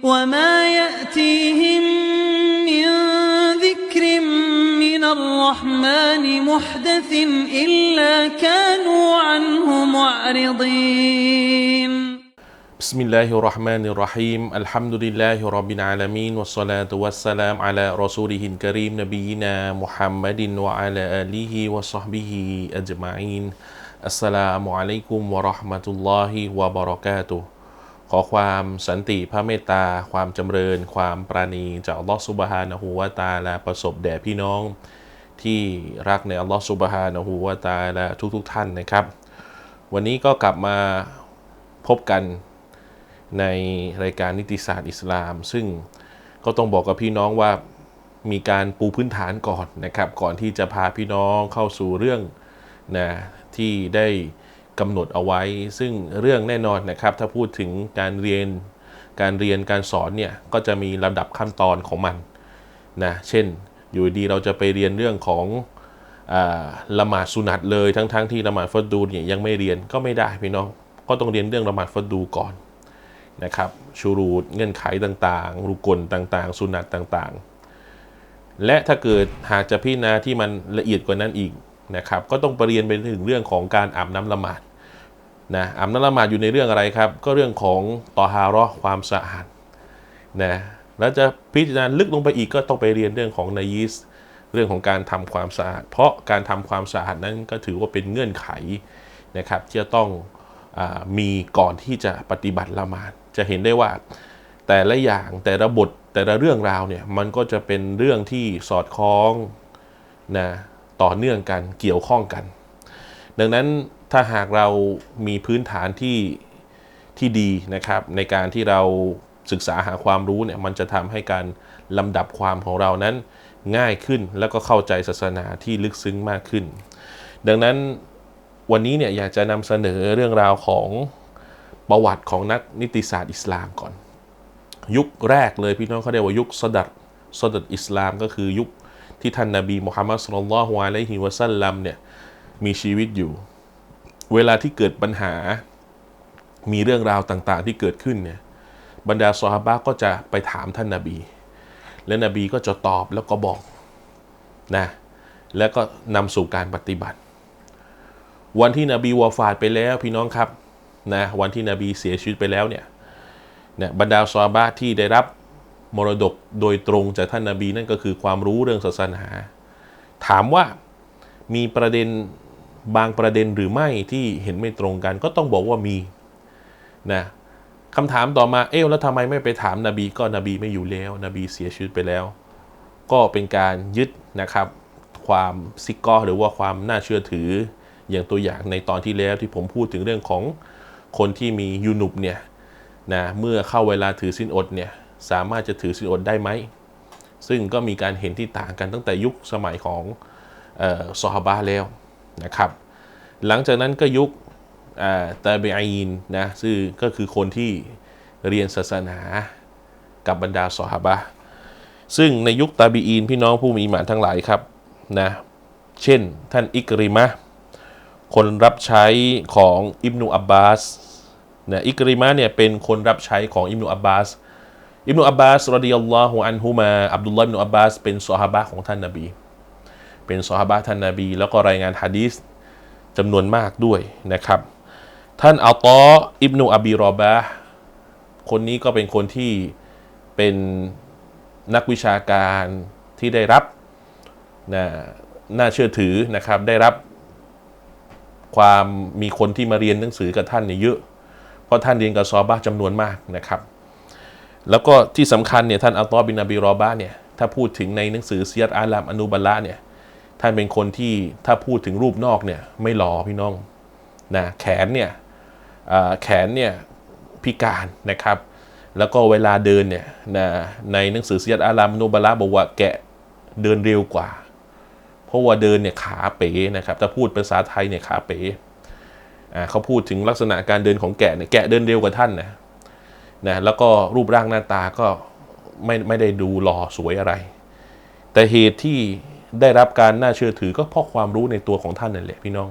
وما يأتيهم من ذكر من الرحمن محدث إلا كانوا عنه معرضين. بسم الله الرحمن الرحيم. الحمد لله رب العالمين والصلاة والسلام على رسوله الكريم نبينا محمد وعلى آله وصحبه أجمعين. السلام عليكم ورحمة الله وبركاته. ขอความสันติพระเมตตา ความจำเริญ ความปราณีจากอัลลอฮฺซุบฮานะฮูวะตาลาประสบแด่พี่น้องที่รักในอัลลอฮฺซุบฮานะฮูวะตาลาทุกๆทท่านนะครับ วันนี้ก็กลับมาพบกันในรายการนิติศาสตร์อิสลาม ซึ่งก็ต้องบอกกับพี่น้องว่ามีการปูพื้นฐานก่อนนะครับ ก่อนที่จะพาพี่น้องเข้าสู่เรื่องนะที่ได้ กำหนดเอาไว้ ซึ่งเรื่องแน่นอนนะครับ ถ้าพูดถึงการเรียนการเรียนการสอนเนี่ยก็จะมีลำดับขั้นตอนของมันนะเช่นอยู่ดีเราจะไปเรียนเรื่องของอละหมาดสุนัตเลยทั้งๆทที่ละหมาดฟัดดูเนี่ยยังไม่เรียนก็ไม่ได้พี่น้องก็ต้องเรียนเรื่องละหมาดฟัดดูก่อนนะครับชูรูดเงื่อนไขต่างๆ รุกลต่างๆ สุนัตต่างๆ และถ้าเกิดหากจะพิจารณาที่มันละเอียดกว่านั้นอีกนะครับก็ต้องไปเรียนไปถึงเรื่องของการอาบน้ำละหมาด นะอาบน้ำละหมาดอยู่ในเรื่องอะไรครับ ก็เรื่องของตอฮาระห์ความสะอาดนะแล้วจะพิจารณาลึกลงไปอีกก็ต้องไปเรียนเรื่องของนายิสเรื่องของการทำความสะอาด เพราะการทำความสะอาดนั้นก็ถือว่าเป็นเงื่อนไขนะครับที่จะต้องอมีก่อนที่จะปฏิบัติละหมาดจะเห็นได้ว่าแต่ละอย่างแต่ละบทแต่ละเรื่องราวเนี่ยมันก็จะเป็นเรื่องที่สอดคล้องนะต่อเนื่องกันเกี่ยวข้องกัน ดังนั้น ถ้าหากเรามีพื้นฐานที่ที่ดีนะครับ ในการที่เราศึกษาหาความรู้เนี่ยมันจะทำให้การลำดับความของเรานั้นง่ายขึ้นแล้วก็เข้าใจศาสนาที่ลึกซึ้งมากขึ้น ดังนั้นวันนี้เนี่ยอยากจะนำเสนอเรื่องราวของประวัติของนักนิติศาสตร์อิสลามก่อน ยุคแรกเลยพี่น้องเขาเรียกว่ายุคสดัดสดัดอิสลามก็คือยุคที่ท่านนาบีมุฮัมมัดสุลลัลฮุอะลัยฮิวะซัลลัมเนี่ยมีชีวิตอยู่ เวลาที่เกิดปัญหา มีเรื่องราวต่างๆ ที่เกิดขึ้นเนี่ยบรรดาซอฮาบะก็จะไปถามท่านนาบี และนบีก็จะตอบแล้วก็บอกนะแล้วก็นำสู่การปฏิบัติ วันที่นบีวาฟาดไปแล้วพี่น้องครับนะวันที่นบีเสียชีวิตไปแล้วเนี่ยเนี่ยบรรดาซอฮาบะที่ได้รับมรดกโดยตรงจากท่านนาบีนั่นก็คือความรู้เรื่องศาสนา ถามว่ามีประเด็น บางประเด็นหรือไม่ที่เห็นไม่ตรงกัน ก็ต้องบอกว่ามีนะคำถามต่อมาเอ๊ะแล้วทำไมไม่ไปถามนาบีก็นบีไม่อยู่แล้ว นบีเสียชีวิตไปแล้ว ก็เป็นการยึดนะครับ ความซิกกอหรือว่าความน่าเชื่อถือ อย่างตัวอย่างในตอนที่แล้วที่ผมพูดถึงเรื่องของคนที่มียูนุบเนี่ยนะเมื่อเข้าเวลาถือสินอดเนี่ยสามารถจะถือสินอดได้ไหม ซึ่งก็มีการเห็นที่ต่างกันตั้งแต่ยุคสมัยของออซอฮาบะแล้ว นะครับ หลังจากนั้นก็ยุคตาเบอีนนะซึ่งก็คือคนที่เรียนศาสนากับบรรดาซอฮาบะซึ่งในยุคตาบีอีนพี่น้องผู้มีหมานทั้งหลายครับนะเช่นท่านอิกริมะคนรับใช้ของอิบนุอับบาสนะอิกริมะเนี่ยเป็นคนรับใช้ของอิบนุอับบาสอิบนุอับบาสรดิยัลลอฮุอันฮุมาอับดุลลอฮ์อิบนุอับบาสเป็นซอฮาบะของท่านนาบี เป็นซอฮาบะท่านนาบี แล้วก็รายงานฮะดีษจำนวนมากด้วยนะครับ ท่านอัลตออิบนุอบีรอบะคนนี้ก็เป็นคนที่เป็นนักวิชาการที่ได้รับนะน่าเชื่อถือนะครับ ได้รับความมีคนที่มาเรียนหนังสือกับท่านเนี่ยเยอะ เพราะท่านเรียนกับซอฮาบะห์จำนวนมากนะครับ แล้วก็ที่สำคัญเนี่ยท่านอัลตอบินนบีรอบะเนี่ยถ้าพูดถึงในหนังสือเซียดอาลามอนุบัลละเนี่ย ท่านเป็นคนที่ถ้าพูดถึงรูปนอกเนี่ยไม่หล่อพี่น้องนะแขนเนี่ยแขนเนี่ยพิการนะครับ แล้วก็เวลาเดินเนี่ยนะในหนังสือเซียดอาลามอนุบัลละบอกว่าแกะเดินเร็วกว่า เพราะว่าเดินเนี่ยขาเป๋นะครับถ้าพูดภาษาไทยเนี่ยขาเป๋เขาพูดถึงลักษณะการเดินของแกะเนี่ยแกะเดินเร็วกว่าท่านนะนะแล้วก็รูปร่างหน้าตาก็ไม่ไม่ได้ดูหล่อสวยอะไร แต่เหตุที่ ได้รับการน่าเชื่อถือก็เพราะความรู้ในตัวของท่านนั่นแหละพี่น้อง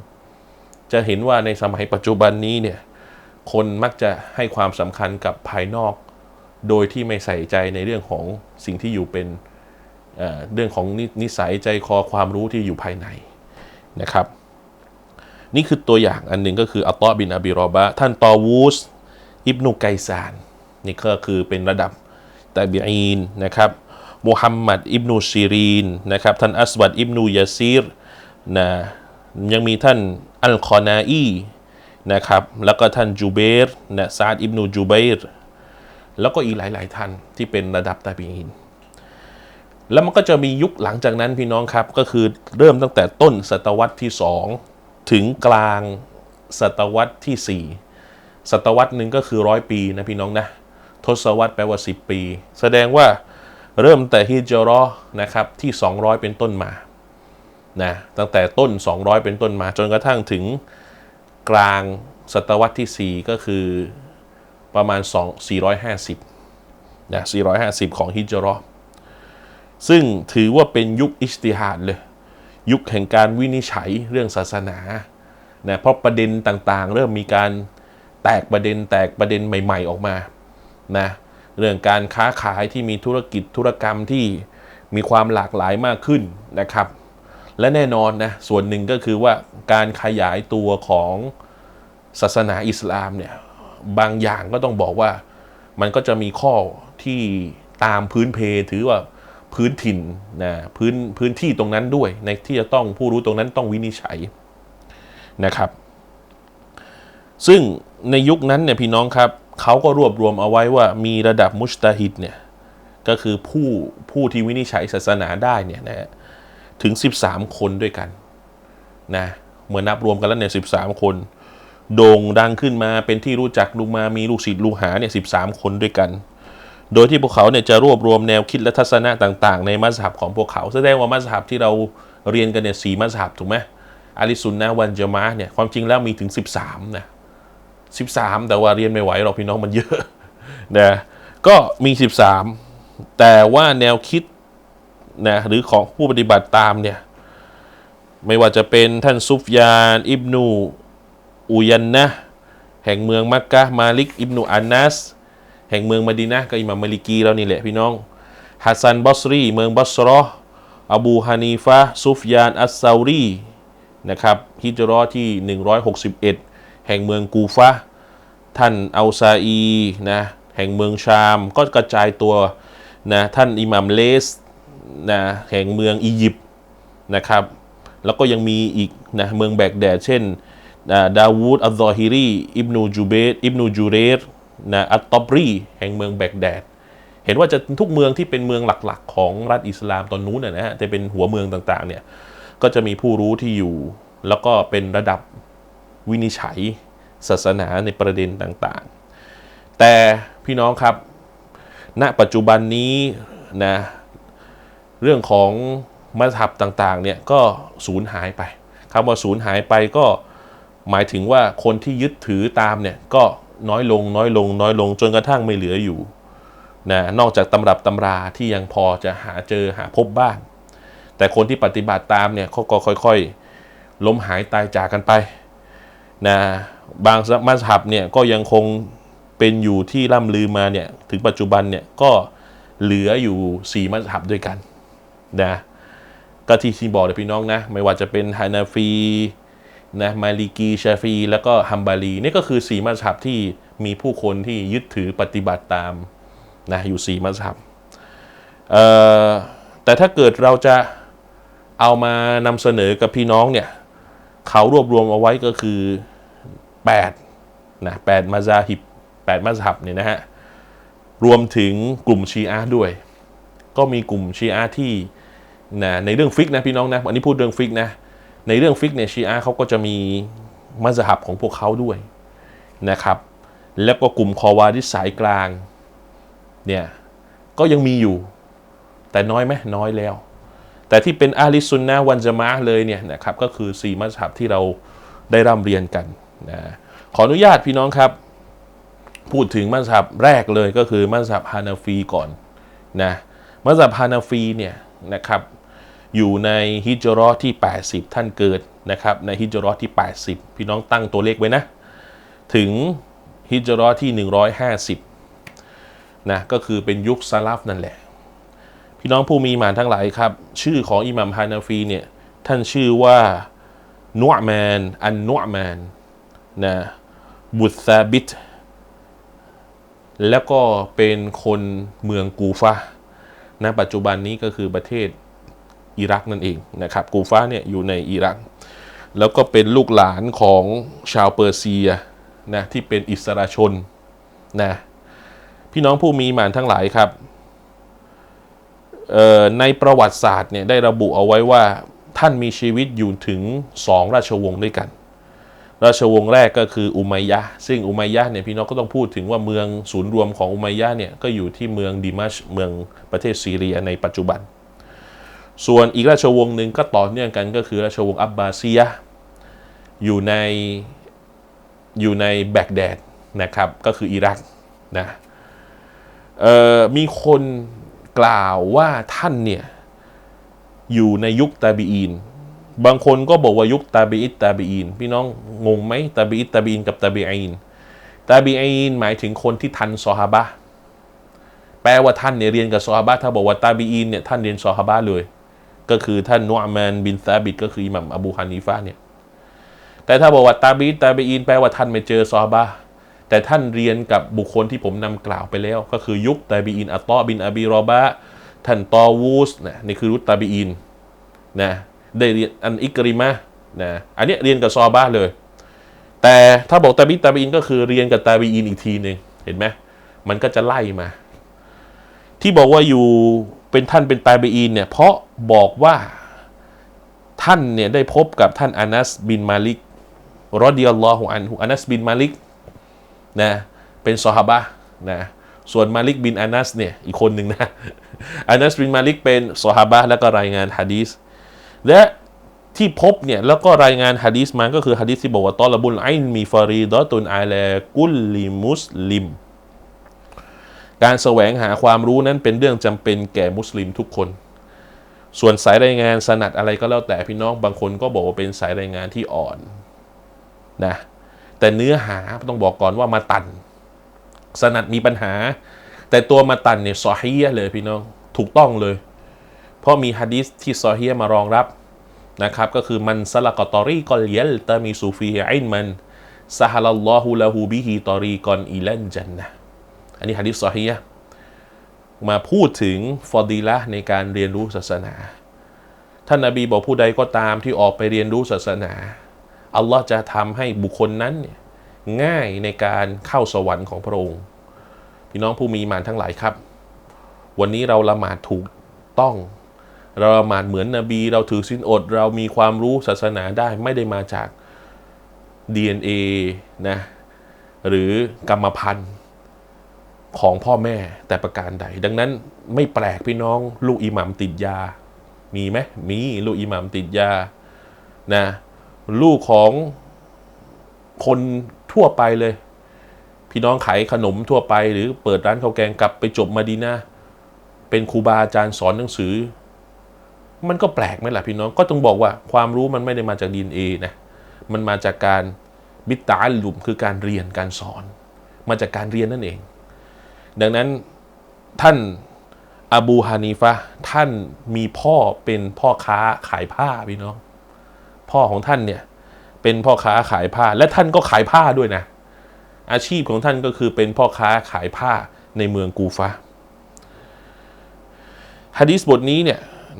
จะเห็นว่าในสมัยปัจจุบันนี้เนี่ยคนมักจะให้ความสำคัญกับภายนอก โดยที่ไม่ใส่ใจในเรื่องของสิ่งที่อยู่เป็นเเรื่องของนินิสัยใจคอความรู้ที่อยู่ภายในนะครับ นี่คือตัวอย่างอันหนึ่งก็คืออัตตอบินอบิรอบะท่านตอวูสอิบนุไกซานนี่ก็คือเป็นระดับตาบีอีนนะครับ มุฮัมมัดอิบนุซีรีนนะครับท่านอัสวัดอิบนุยาซีรนะยังมีท่านอัลคอนาอีนะครับแล้วก็ท่านจูเบรนะซาดอิบนุจูเบรแล้วก็อีกหลาย ๆ ท่านที่เป็นระดับตาบีอีนแล้วมันก็จะมียุคหลังจากนั้นพี่น้องครับ ก็คือเริ่มตั้งแต่ต้นศตวรรษที่ 2 ถึงกลางศตวรรษที่ 4 ศตวรรษหนึ่งก็คือร้อยปีนะพี่น้องนะทศวรรษแปลว่า 10 ปี แสดงว่า เริ่มแต่ฮิจรอนะครับที่ 200 เป็นต้นมานะตั้งแต่ต้น 200 เป็นต้นมา จนกระทั่งถึงกลางศตวรรษที่ 4 ก็คือประมาณ 2 450นะ450 ของฮิจรอซึ่งถือว่าเป็นยุคอิสติฮาดเลย ยุคแห่งการวินิจฉัยเรื่องศาสนานะเพราะประเด็นต่างๆ เริ่มมีการแตกประเด็นแตกประเด็นใหม่ ๆ ออกมานะ เรื่องการค้าขายที่มีธุรกิจธุรกรรมที่มีความหลากหลายมากขึ้นนะครับ และแน่นอนนะส่วนหนึ่งก็คือว่าการขยายตัวของศาสนาอิสลามเนี่ยบางอย่างก็ต้องบอกว่ามันก็จะมีข้อที่ตามพื้นเพถือว่าพื้นถิ่นนะพื้นพื้นที่ตรงนั้นด้วย ในที่จะต้องผู้รู้ตรงนั้นต้องวินิจฉัยนะครับ ซึ่งในยุคนั้นเนี่ยพี่น้องครับ เขาก็รวบรวมเอาไว้ว่ามีระดับมุชตาฮิดเนี่ย ก็คือผู้ผู้ที่วินิจฉัยศาสนาได้เนี่ยนะฮะถึง 13 คนด้วยกันนะเมื่อนับรวมกันแล้วเนี่ยสิคน โด่งดังขึ้นมาเป็นที่รู้จักลูกมามีลูกศิษย์ลูกหาเนี่ยสิคนด้วยกัน โดยที่พวกเขาเนี่ยจะรวบรวมแนวคิดและทัศนะต่างๆ ในมัสฮับของพวกเขาแสดงว่ามัสฮับที่เราเรียนกันเนี่ยสีมัสฮับถูกไหมอาลิสุนนะวันจามะเนี่ยความจริงแล้วมีถึง 13นะ 13 แต่ว่าเรียนไม่ไหวหรอกพี่น้องมันเยอะนะก็มี 13 แต่ว่าแนวคิดนะหรือของผู้ปฏิบัติตามเนี่ยไม่ว่าจะเป็นท่านซุฟยาน อิบนูอุยันนะแห่งเมืองมักกะมาลิก อิบนูอันนัสแห่งเมืองมดีนะก็อิหมามมาลิกีแล้วนี่แหละพี่น้องฮัสซันบอสรี เมืองบัสรออบูฮานีฟะซุฟยาน อัสซารีนะครับฮิจรอห์ที่ 161 แห่งเมืองกูฟะท่านอัลซาอีนะแห่งเมืองชามก็กระจายตัวนะท่านอิหมัมเลสนะแห่งเมืองอียิปต์นะครับ แล้วก็ยังมีอีกนะเมืองแบกแดด เช่นอ่าดาวูดอัลซอฮิรีอิบนูจูเบตอิบนูจูเรรนะอัตตอบรีแห่งเมืองแบกแดด เห็นว่าจะทุกเมืองที่เป็นเมืองหลักๆ ของรัฐอิสลามตอนนู้นนะฮะจะเป็นหัวเมืองต่างๆเนี่ยก็จะมีผู้รู้ที่อยู่ แล้วก็เป็นระดับ วินิจฉัยศาสนาในประเด็นต่างๆ แต่พี่น้องครับ ณ ปัจจุบันนี้นะเรื่องของมัสฮับต่างๆเนี่ยก็สูญหายไปคำว่าสูญหายไปก็หมายถึงว่าคนที่ยึดถือตามเนี่ยก็น้อยลงน้อยลงน้อยลงจนกระทั่งไม่เหลืออยู่นะนอกจากตำรับตำราที่ยังพอจะหาเจอหาพบบ้าง แต่คนที่ปฏิบัติตามเนี่ยเขาก็ค่อยๆ ล้มหายตายจากกันไป นะบางมัสฮับเนี่ยก็ยังคงเป็นอยู่ที่ล่ำลือมาเนี่ยถึงปัจจุบันเนี่ยก็เหลืออยู่ 4 มัสฮับด้วยกันนะก็ที่ที่บอกเลยพี่น้องนะไม่ว่าจะเป็นฮานาฟีนะมาลิกีชาฟี แล้วก็ฮัมบารีนี่ก็คือ 4 มัสฮับที่มีผู้คนที่ยึดถือปฏิบัติตามนะอยู่ 4 มัสฮับแต่ถ้าเกิดเราจะเอามานำเสนอกับพี่น้องเนี่ย เขารวบรวมเอาไว้ก็คือ8นะ8มาซาฮิบ8มัสฮับเนี่ยนะฮะรวมถึงกลุ่มชีอะด้วย ก็มีกลุ่มชีอะที่นะในเรื่องฟิกนะพี่น้องนะอันนี้พูดเรื่องฟิกนะในเรื่องฟิกเนี่ยชีอะเขาก็จะมีมัสฮับของพวกเขาด้วยนะครับ แล้วก็กลุ่มคอวาริสสายกลางเนี่ยก็ยังมีอยู่ แต่น้อยไหมน้อยแล้ว แต่ที่เป็นอาลิซุนนะวันจะมาอะเลยเนี่ยนะครับก็คือ 4 มัสฮับที่เราได้ร่ำเรียนกันนะขออนุญาตพี่น้องครับ พูดถึงมัสฮับแรกเลยก็คือมัสฮับฮานาฟีก่อนนะมัสฮับฮานาฟีเนี่ยนะครับอยู่ในฮิจรอที่ 80 ท่านเกิดนะครับในฮิจรอที่ 80 พี่น้องตั้งตัวเลขไว้นะ ถึงฮิจรอที่ 150นะก็คือเป็นยุคซาลาฟนั่นแหละ พี่น้องผู้มีหมานทั้งหลายครับ ชื่อของอิหมัมฮานาฟีเนี่ยท่านชื่อว่านุอ์มนอันนุอ์มนนะบุตซาบิตแล้วก็เป็นคนเมืองกูฟาณปัจจุบันนี้ก็คือประเทศอิรักนั่นเองนะครับ กูฟาเนี่ยอยู่ในอิรัก แล้วก็เป็นลูกหลานของชาวเปอร์เซียนะที่เป็นอิสราชนนะพี่น้องผู้มีหมานทั้งหลายครับ ในประวัติศาสตร์เนี่ยได้ระบุเอาไว้ว่าท่านมีชีวิตอยู่ถึงสองราชวงศ์ด้วยกัน ราชวงศ์แรกก็คืออุมัยยะซึ่งอุมัยยะเนี่ยพี่น้องก็ต้องพูดถึงว่าเมืองศูนย์รวมของอุมัยยะเนี่ยก็อยู่ที่เมืองดิมัชเมืองประเทศซีเรียในปัจจุบัน ส่วนอีกราชวงศ์หนึ่งก็ต่อเนื่องกันก็คือราชวงศ์อับบาซียะอยู่ในอยู่ในแบกแดดนะครับก็คืออิรักนะมีคน กล่าวว่าท่านเนี่ยอยู่ในยุคตาบีอีนบางคนก็บอกว่ายุคตาบีอิตตาบีอีนพี่น้องงงไหมตาบีอิตตาบีอีนกับตาบีอีนตาบีอีนหมายถึงคนที่ทันซอฮาบะแปลว่าท่านเนี่ยเรียนกับซอฮาบะถ้าบอกว่าตาบีอีนเนี่ยท่านเรียนซอฮาบะเลย ก็คือท่านนุอ์มานบินซาบิดก็คืออิหมัมอบูฮานีฟะเนี่ยแต่ถ้าบอกว่าตาบีตาบีอีนแปลว่าท่านไม่เจอซอฮาบะ แต่ท่านเรียนกับบุคคลที่ผมนำกล่าวไปแล้ว ก็คือยุคตาบีอีนอัตตอบินอบีรอบะท่านตอวูสนะนี่คือรุตตาบีอีนนะได้เรียนอันอิกริมะนะอันเนี้ยเรียนกับซอบะห์เลย แต่ถ้าบอกตาบีตาบีอีนก็คือเรียนกับตาบีอีนอีกทีหนึ่งเห็นไหมมันก็จะไล่มา ที่บอกว่าอยู่เป็นท่านเป็นตาบีอีนเนี่ยเพราะบอกว่าท่านเนี่ยได้พบกับท่านอานัสบินมาลิกรอดิยัลลอฮุอันฮุอานัสบินมาลิก นะเป็นซอฮาบะนะส่วนมาลิกบินอานัสเนี่ยอีกคนหนึ่งนะอานัสบินมาลิกเป็นซอฮาบะแล้วก็รายงานฮะดีษและที่พบเนี่ยแล้วก็รายงานฮะดีษมาก็คือฮะดีษที่บอกว่าตอลบุลไอมีฟารีดอตุนอาลากุลลิมุสลิม การแสวงหาความรู้นั้นเป็นเรื่องจำเป็นแก่มุสลิมทุกคน ส่วนสายรายงานสนัดอะไรก็แล้วแต่พี่น้องบางคนก็บอกว่าเป็นสายรายงานที่อ่อนนะ แต่เนื้อหาต้องบอกก่อนว่ามาตัน สนัดมีปัญหา แต่ตัวมาตันเนี่ยซอฮียเลยพี่น้องถูกต้องเลย เพราะมีฮะดีษที่ซอฮียมารองรับนะครับ ก็คือมันสละกตอรีกอลเยลตามีซูฟีอินมันซาฮลัลลอฮุละฮูบิฮิตอรีกอนอิลันจันนะอันนี้ฮะดีษซอฮียมาพูดถึงฟอดีละในการเรียนรู้ศาสนา ท่านนาบีบอกผู้ใดก็ตามที่ออกไปเรียนรู้ศาสนา อัลลอฮ์จะทำให้บุคคลนั้นเนี่ยง่ายในการเข้าสวรรค์ของพระองค์พี่น้องผู้มีมานทั้งหลายครับ วันนี้เราละหมาดถูกต้อง เราละหมาดเหมือนนบี เราถือศีลอด เรามีความรู้ศาสนาได้ไม่ได้มาจาก DNA นะหรือกรรมพันธุ์ของพ่อแม่แต่ประการใด ดังนั้นไม่แปลกพี่น้อง ลูกอิหมัมติดยา มีไหมมีลูกอิหมัมติดยานะ ลูกของคนทั่วไปเลย พี่น้องขายขนมทั่วไป หรือเปิดร้านข้าวแกงกลับไปจบมาดีนาเป็นครูบาอาจารย์สอนหนังสือ มันก็แปลกไหมล่ะพี่น้องก็ต้องบอกว่าความรู้มันไม่ได้มาจากดีเอนะมันมาจากการบิตตาลุมคือการเรียนการสอน มาจากการเรียนนั่นเอง ดังนั้นท่านอบูฮานีฟะท่านมีพ่อเป็นพ่อค้าขายผ้าพี่น้อง พ่อของท่านเนี่ยเป็นพ่อค้าขายผ้าและท่านก็ขายผ้าด้วยนะ อาชีพของท่านก็คือเป็นพ่อค้าขายผ้าในเมืองกูฟาฮะดีษบทนี้เนี่ย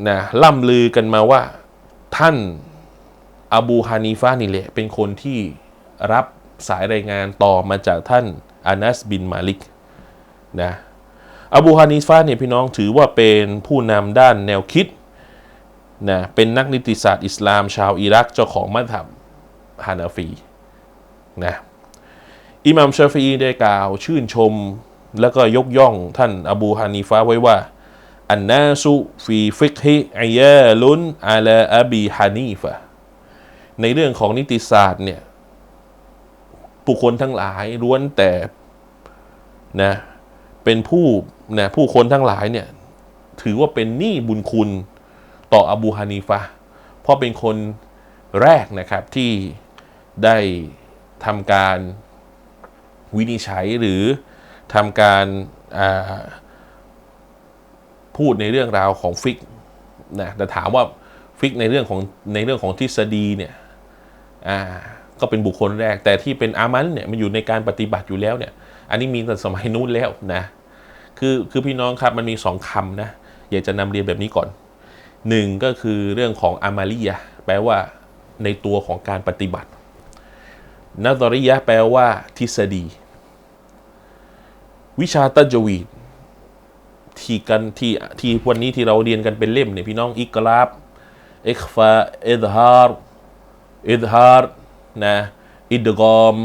นะล่ำลือกันมาว่าท่านอบูฮานีฟะห์นี่แหละเป็นคนที่รับสายรายงานต่อมาจากท่านอานัสบินมาลิกนะอบูฮานีฟะห์เนี่ยพี่น้องถือว่าเป็นผู้นำด้านแนวคิด นะเป็นนักนิติศาสตร์อิสลามชาวอิรักเจ้าของมัธยมฮานาฟีนะอิหมัมชาฟีได้กล่าวชื่นชมแล้วก็ยกย่องท่านอบูฮานีฟะห์ไว้ว่า อันนาสุฟีฟิกฮิอายาลุนอาลาอบีฮานีฟะในเรื่องของนิติศาสตร์เนี่ยบุคคลทั้งหลายล้วนแต่นะเป็นผู้นะผู้คนทั้งหลายเนี่ยถือว่าเป็นหนี้บุญคุณ ต่ออบูฮานีฟะเพราะเป็นคนแรกนะครับที่ได้ทำการวินิจฉัยหรือทำการาพูดในเรื่องราวของฟิกนะแต่ถามว่าฟิกในเรื่องของในเรื่องของทฤษฎีเนี่ยก็เป็นบุคคลแรก แต่ที่เป็นอามันเนี่ยมันอยู่ในการปฏิบัติอยู่แล้วเนี่ย อันนี้มีตั้งแต่สมัยนู้นแล้วนะ คือคือพี่น้องครับมันมีสองคำนะ อยากจะนำเรียนแบบนี้ก่อน หนึ่งก็คือเรื่องของอามาลียะแปลว่าในตัวของการปฏิบัตินัตริยะแปลว่าทฤษฎี วิชาตัจวีดที่กันที่ที่วันนี้ที่เราเรียนกันเป็นเล่มเนี่ยพี่น้องอิกลาบอิกฟาอิดฮาร์อิดฮาร์นะอิดกอม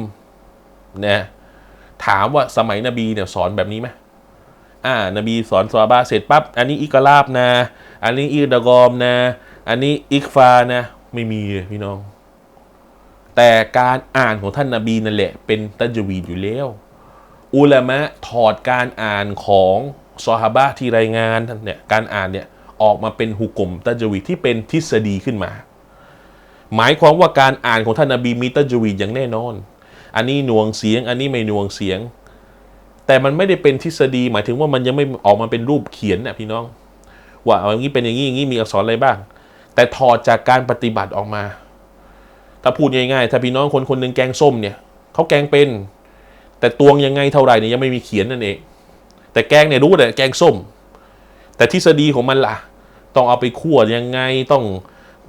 นะถามว่าสมัยนบีเนี่ยสอนแบบนี้ไหม อ่านบีสอนซอบาเสร็จปั๊บอันนี้อิกลาบนะ อันนี้อิดกอมนะ อันนี้อิกฟานะ ไม่มีพี่น้อง แต่การอ่านของท่านนาบีนั่นแหละ เป็นตัจวีดอยู่แล้ว อุลามะถอดการอ่านของซอฮาบะที่รายงานเนี่ยการอ่านเนี่ยออกมาเป็นหุกกลมตัจวีดที่เป็นทฤษฎีขึ้นมา หมายความว่าการอ่านของท่านนบีมีตัจวีดอย่างแน่นอน อันนี้หน่วงเสียง อันนี้ไม่หน่วงเสียง แต่มันไม่ได้เป็นทฤษฎีหมายถึงว่ามันยังไม่ออกมาเป็นรูปเขียนนะพี่น้อง ว่าเอาอย่างนี้เป็นอย่างนี้อย่างนี้มีอักษรอะไรบ้าง แต่ถอดจากการปฏิบัติออกมา ถ้าพูดง่ายๆถ้าพี่น้องคนคนหนึ่งแกงส้มเนี่ยเขาแกงเป็น แต่ตวงยังไงเท่าไหร่เนี่ยยังไม่มีเขียนนั่นเอง แต่แกงเนี่ยรู้แต่แกงส้ม แต่ทฤษฎีของมันล่ะ ต้องเอาไปคั่วยังไงต้อง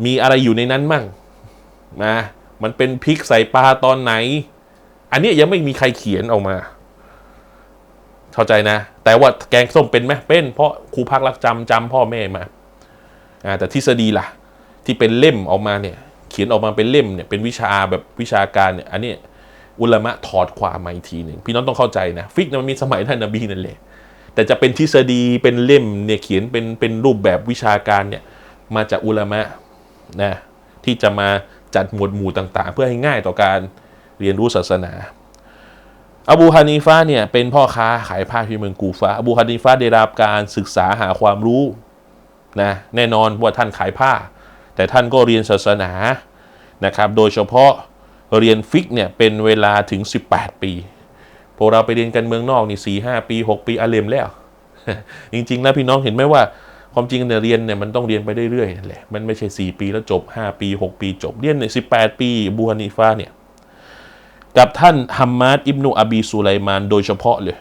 มีอะไรอยู่ในนั้นมั่งนะมันเป็นพริกใส่ปลาตอนไหน อันนี้ยังไม่มีใครเขียนออกมา เข้าใจนะ แต่ว่าแกงส้มเป็นไหมเป็นเพราะครูพักรักจำจำพ่อแม่มาแต่ทฤษฎีล่ะ ที่เป็นเล่มออกมาเนี่ย เขียนออกมาเป็นเล่มเนี่ยเป็นวิชาแบบวิชาการเนี่ยอันนี้อุลามะถอดความมาอีกทีหนึ่งพี่น้องต้องเข้าใจนะฟิกนี่ยมันมีสมัยท่านนบีนั่นแหละแต่จะเป็นทฤษฎีเป็นเล่มเนี่ยเขียนเป็นเป็นรูปแบบวิชาการเนี่ยมาจากอุลามะนะที่จะมาจัดหมวดหมู่ต่าง ๆ เพื่อให้ง่ายต่อการเรียนรู้ศาสนา อบูฮานีฟาเนี่ยเป็นพ่อค้าขายผ้าที่เมืองกูฟาอบูฮานีฟาได้รับการศึกษาหาความรู้นะแน่นอนว่าท่านขายผ้า แต่ท่านก็เรียนศาสนานะครับ โดยเฉพาะเรียนฟิกเนี่ยเป็นเวลาถึง 18 ปีพวกเราไปเรียนกันเมืองนอกนี่สี่ห้าปี 6 ปีอาเลมแล้ว จริง ๆ แล้วพี่น้องเห็นไหมว่าความจริงเนี่ยเรียนเนี่ยมันต้องเรียนไปเรื่อยๆแหละมันไม่ใช่ 4 ปีแล้วจบ 5 ปี 6 ปีจบเรียนเนี่ย18ปีบูฮานีฟาเนี่ย กับท่านฮัมมัดอิบนุอบีสุไลมาน โดยเฉพาะเลย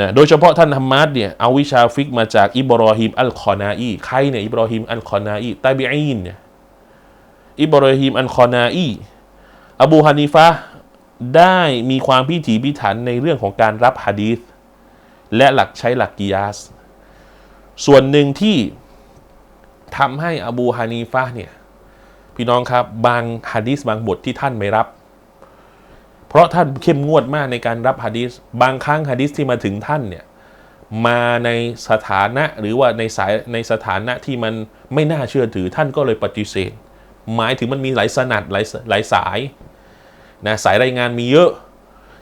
นะโดยเฉพาะท่านฮัมมัดเนี่ยเอาวิชาฟิกมาจากอิบรอฮิมอัลคอนาอีใครเนี่ยอิบรอฮิมอัลคอนาอีตาบิอีนเนี่ยอิบรอฮิมอัลคอนาอีอบูฮานีฟะได้มีความพิถีพิถันในเรื่องของการรับฮะดีษและหลักใช้หลักกิยาส ส่วนหนึ่งที่ทำให้อบูฮานีฟะเนี่ยพี่น้องครับบางฮะดีษบางบทที่ท่านไม่รับ เพราะท่านเข้มงวดมากในการรับฮะดีษบางครั้งฮะดีษที่มาถึงท่านเนี่ยมาในสถานะหรือว่าในสายในสถานะที่มันไม่น่าเชื่อถือท่านก็เลยปฏิเสธ หมายถึงมันมีหลายสนัดหลายหลายสายนะสายรายงานมีเยอะ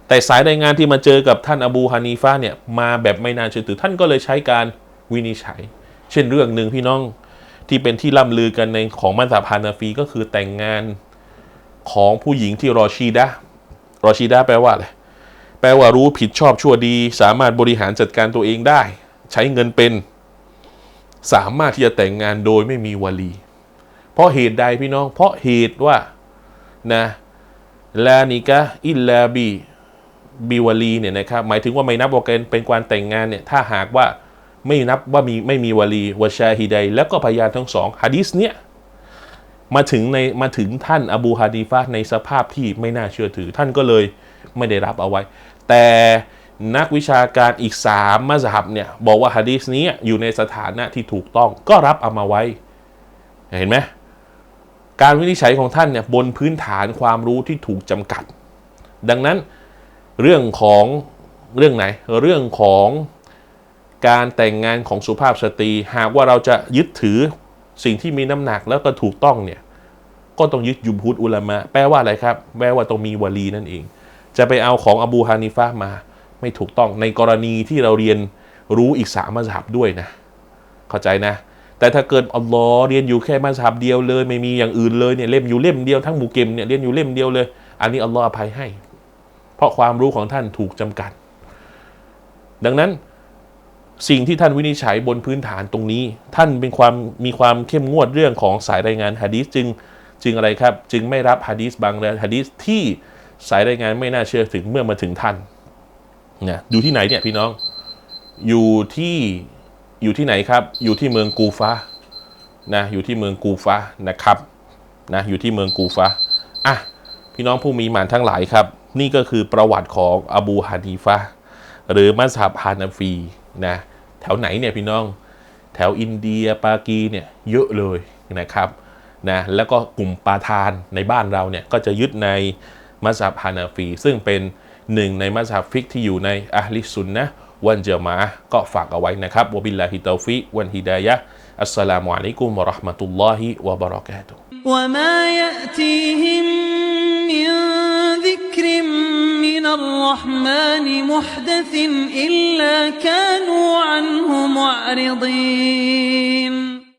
แต่สายรายงานที่มาเจอกับท่านอบูฮานีฟาเนี่ยมาแบบไม่น่าเชื่อถือท่านก็เลยใช้การวินิจฉัย เช่นเรื่องหนึ่งพี่น้องที่เป็นที่ล่ำลือกันในของมัสยิดฮานาฟีก็คือแต่งงานของผู้หญิงที่รอชีดะ รอชีดะห์แปลว่าอะไรแปลว่ารู้ผิดชอบชั่วดี สามารถบริหารจัดการตัวเองได้ ใช้เงินเป็น สามารถที่จะแต่งงานโดยไม่มีวลี เพราะเหตุใดพี่น้อง เพราะเหตุว่านะลานิกะอิลลาบีบิวลีเนี่ยนะครับหมายถึงว่าไม่นับว่าเป็นการแต่งงานเนี่ยถ้าหากว่าไม่นับว่ามีไม่มีวลีวชาฮิดัยแล้วก็พยานทั้งสองฮะดิษเนี่ย มาถึงในมาถึงท่านอบูฮาดีฟะในสภาพที่ไม่น่าเชื่อถือ ท่านก็เลยไม่ได้รับเอาไว้ แต่นักวิชาการอีกสามมัสฮับเนี่ยบอกว่าฮะดีษนี้อยู่ในสถานะที่ถูกต้องก็รับเอามาไว้ เห็นไหมการวินิจฉัยของท่านเนี่ยบนพื้นฐานความรู้ที่ถูกจำกัด ดังนั้นเรื่องของเรื่องไหนเรื่องของการแต่งงานของสุภาพสตรี หากว่าเราจะยึดถือสิ่งที่มีน้ำหนักแล้วก็ถูกต้องเนี่ย ก็ต้องยึดยุมพุทธอุลามะแปลว่าอะไรครับแปลว่าต้องมีวลีนั่นเอง จะไปเอาของอบูฮานิฟะมาไม่ถูกต้องในกรณีที่เราเรียนรู้อีกสามมัสฮับด้วยนะ เข้าใจนะ แต่ถ้าเกิดอัลลอฮ์เรียนอยู่แค่มัสฮับเดียวเลย ไม่มีอย่างอื่นเลยเนี่ยเล่มอยู่เล่มเดียวทั้งหมู่เกมเนี่ยเรียนอยู่เล่มเดียวเลย อันนี้อัลลอฮ์อภัยให้ เพราะความรู้ของท่านถูกจำกัด ดังนั้นสิ่งที่ท่านวินิจฉัยบนพื้นฐานตรงนี้ ท่านเป็นความมีความเข้มงวดเรื่องของสายรายงานฮะดีษจึง จึงอะไรครับ จึงไม่รับฮะดีษบางฮะดีษที่สายรายงานไม่น่าเชื่อถึงเมื่อมาถึงท่านนะอยู่ที่ไหนเนี่ยพี่น้อง อยู่ที่อยู่ที่ไหนครับ อยู่ที่เมืองกูฟานะอยู่ที่เมืองกูฟานะครับนะอยู่ที่เมืองกูฟาอะพี่น้องผู้มีหมานทั้งหลายครับ นี่ก็คือประวัติของอบูฮานีฟะห์หรือมัสฮับฮานาฟีนะแถวไหนเนี่ยพี่น้อง แถวอินเดียปากีเนี่ยเยอะเลยนะครับ นะแล้วก็กลุ่มปาทานในบ้านเราเนี่ยก็จะยึดในมัสฮับฮานาฟี ซึ่งเป็นหนึ่งในมัสฮับฟิกที่อยู่ในอะลิซุนนะวันเจมาก็ฝากเอาไว้นะครับวบิลลาฮิตาฟิวันฮิดายะอัสสลามุอะลัยกุมวะราะห์มะตุลลอฮิวะบะเราะกาตุวะมายะตีฮิมมินซิกมินัรราห์มานมุหดะซิอิลลากานูอันฮุมุอริดีน